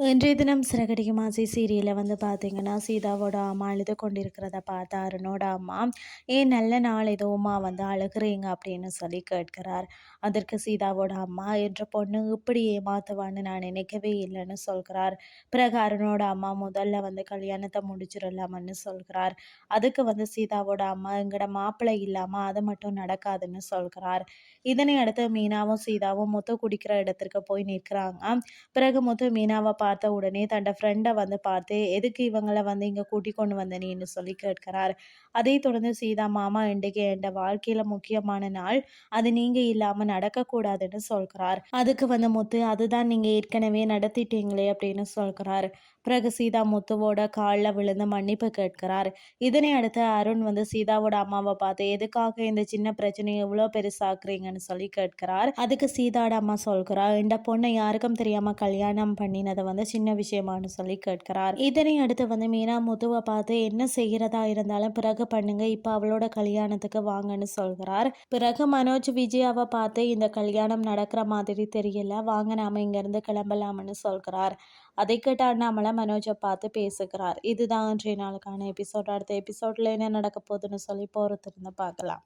இன்றைய தினம் சிறகடிக்கு மாசி சீரியலில் வந்து பார்த்தீங்கன்னா சீதாவோட அம்மா அழுது கொண்டிருக்கிறத பார்த்தா அருணோட அம்மா ஏன் நல்ல நாள் எதுவுமா வந்து அழுகிறீங்க அப்படின்னு சொல்லி கேட்கிறார். அதற்கு சீதாவோட அம்மா என்ற பொண்ணு இப்படி ஏமாத்துவான்னு நான் நினைக்கவே இல்லைன்னு சொல்கிறார். பிறகு அருணோட அம்மா முதல்ல வந்து கல்யாணத்தை முடிச்சிடலாமன்னு சொல்கிறார். அதுக்கு வந்து சீதாவோட அம்மா எங்கட மாப்பிள்ளை இல்லாமல் அது மட்டும் நடக்காதுன்னு சொல்கிறார். இதனை அடுத்து மீனாவும் சீதாவும் முத்து குடிக்கிற இடத்திற்கு போய் நிற்கிறாங்க. பிறகு முத்து மீனாவை பார்த்த உடனே தன்னோட ஃப்ரெண்டை வந்து பார்த்து எதுக்கு இவங்களை வந்து இங்கே கூட்டி கொண்டு வந்தனேன்னு சொல்லி கேட்கிறார். அதை தொடர்ந்து சீதா மாமா இன்றைக்கு என் வாழ்க்கையில் முக்கியமான நாள். அது நீங்கள் இல்லாமல் நடக்கக்கூடாதுன்னு சொல்கிறார். அதுக்கு வந்து முத்து அதுதான் நீங்கள் ஏற்கனவே நடத்திட்டீங்களே அப்படின்னு சொல்கிறார். பிறகு சீதா முத்துவோட காலில் விழுந்து மன்னிப்பு கேட்கிறார். இதனை அடுத்து அருண் வந்து சீதாவோட அம்மாவை பார்த்து எதுக்காக இந்த சின்ன பிரச்சனையை இவ்வளோ பெருசாக்குறீங்கன்னு சொல்லி கேட்கிறார். அதுக்கு சீதாவோட அம்மா சொல்கிறார் இந்த பொண்ணை யாருக்கும் தெரியாமல் கல்யாணம் பண்ணினதை வந்து வந்து சின்ன விஷயமானு சொல்லி கேட்கிறார். இதனை அடுத்து வந்து மீனா முத்துவை பார்த்து என்ன செய்கிறதா இருந்தாலும் பிறகு பண்ணுங்க இப்போ அவளோட கல்யாணத்துக்கு வாங்கன்னு சொல்கிறார். பிறகு மனோஜ் விஜயாவை பார்த்து இந்த கல்யாணம் நடக்கிற மாதிரி தெரியல வாங்க நாம இங்கேருந்து கிளம்பலாம்னு சொல்கிறார். அதை கேட்ட அண்ணாமலை மனோஜை பார்த்து பேசுகிறார். இதுதான் இன்றைய நாளுக்கான எபிசோட் அடுத்த எபிசோட்ல என்ன நடக்க போகுதுன்னு சொல்லி போகிறதுன்னு பார்க்கலாம்.